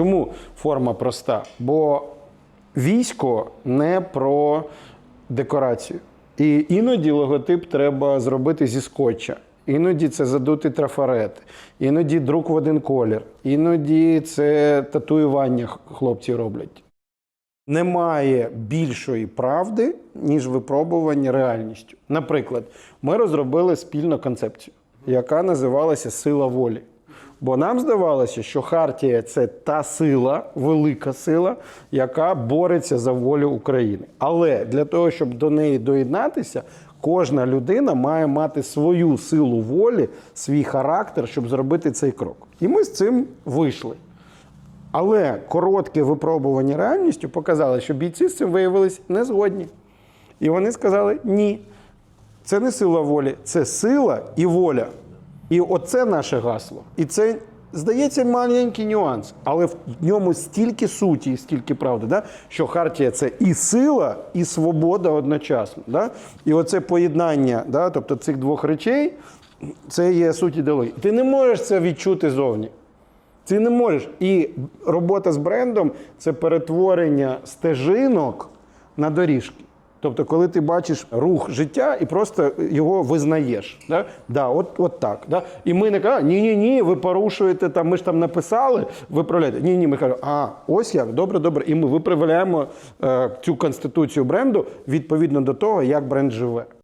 Чому форма проста? Бо військо не про декорацію. І іноді логотип треба зробити зі скотча. Іноді це задути трафарет, іноді друк в один колір, іноді це татуювання хлопці роблять. Немає більшої правди, ніж випробування реальністю. Наприклад, ми розробили спільну концепцію, яка називалася Сила волі. Бо нам здавалося, що Хартія це та сила, велика сила, яка бореться за волю України. Але для того, щоб до неї доєднатися, кожна людина має мати свою силу волі, свій характер, щоб зробити цей крок. І ми з цим вийшли. Але коротке випробування реальністю показало, що бійці з цим виявилися не згодні. І вони сказали: ні, це не сила волі, це сила і воля. І оце наше гасло. І це, здається, маленький нюанс, але в ньому стільки суті і стільки правди, да? що Хартія це і сила, і свобода одночасно. Да? І оце поєднання да? тобто цих двох речей, це є суть ідеології. Ти не можеш це відчути зовні. Ти не можеш. І робота з брендом це перетворення стежинок на доріжки. Тобто, коли ти бачиш рух життя і просто його визнаєш. Да? Да, от, от так. Да? І ми не кажемо, ні, ні, ні, ви порушуєте там, ми ж там написали, виправляєте. Ні, ні, ми кажемо, а ось як, добре, добре. І ми виправляємо е, цю конституцію бренду відповідно до того, як бренд живе.